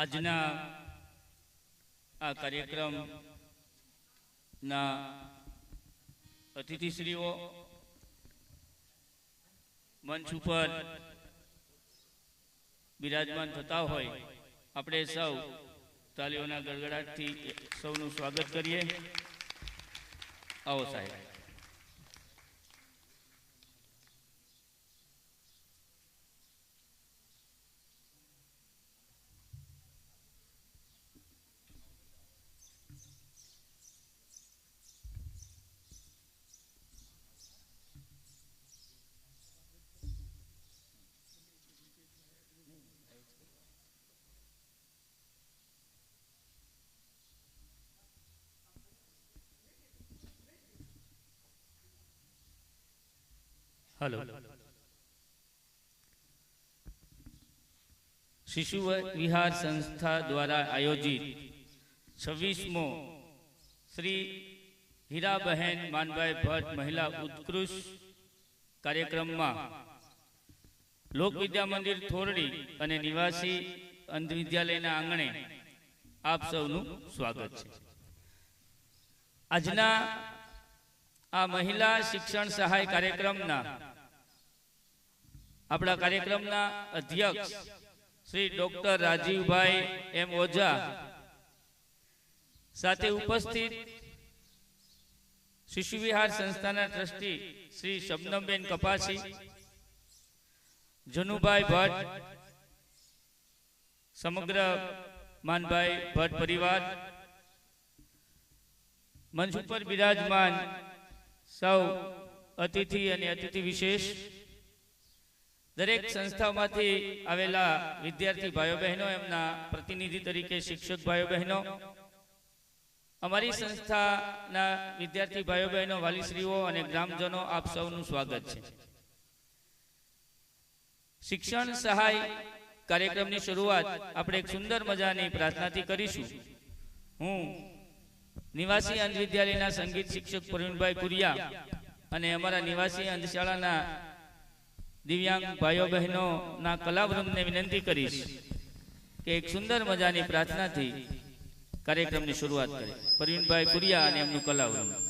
આજના આ કાર્યક્રમના અતિથિશ્રીઓ મંચ ઉપર બિરાજમાન થતા હોય, આપણે સૌ તાલીઓના ગડગડાટથી સૌનું સ્વાગત કરીએ. આવો સાહેબ. હલો. શિશુ વિહાર સંસ્થા દ્વારા આયોજિત છવ્વીસમો શ્રી હીરાબહેન માનભાઈ ભટ્ટ મહિલા ઉત્કૃષ્ટ કાર્યક્રમમાં લોકવિદ્યા મંદિર થોરડી અને નિવાસી અંધ વિદ્યાલયના આંગણે આપ સૌનું સ્વાગત છે. આજના આ મહિલા શિક્ષણ સહાય કાર્યક્રમના આપણા કાર્યક્રમના અધ્યક્ષ શ્રી ડોક્ટર રાજીવભાઈ એમ ઓઝા સાથે ઉપસ્થિત શિશુવિહાર સંસ્થાના ટ્રસ્ટી શ્રી શબનમબેન કપાસી, જનુભાઈ ભટ્ટ, સમગ્ર માનભાઈ ભટ્ટ પરિવાર, મંચ ઉપર બિરાજમાન સૌ અતિથિ અને અતિથિ વિશેષ. દરેક સંસ્થામાંથી આવેલા વિદ્યાર્થી ભાઈઓ બહેનો એમના પ્રતિનિધિ તરીકે શિક્ષક ભાઈઓ બહેનો અમારી સંસ્થાના વિદ્યાર્થી ભાઈઓ બહેનો વાલીશ્રીઓ અને ગ્રામજનો, આપ સૌનું સ્વાગત છે. શિક્ષણ સહાય કાર્યક્રમની શરૂઆત આપણે એક સુંદર મજાની પ્રાર્થનાથી કરીશું. હું નિવાસી અંધ વિદ્યાલયના સંગીત શિક્ષક પ્રવીણભાઈ પુરિયા અને અમારા નિવાસી અંધશાળાના દિવ્યાંગ ભાઈઓ બહેનોના કલાવૃંદને વિનંતી કરીશ કે એક સુંદર મજાની પ્રાર્થનાથી કાર્યક્રમની શરૂઆત કરી. પ્રવીણભાઈ પુરિયા અને એમનું કલાવૃંદ.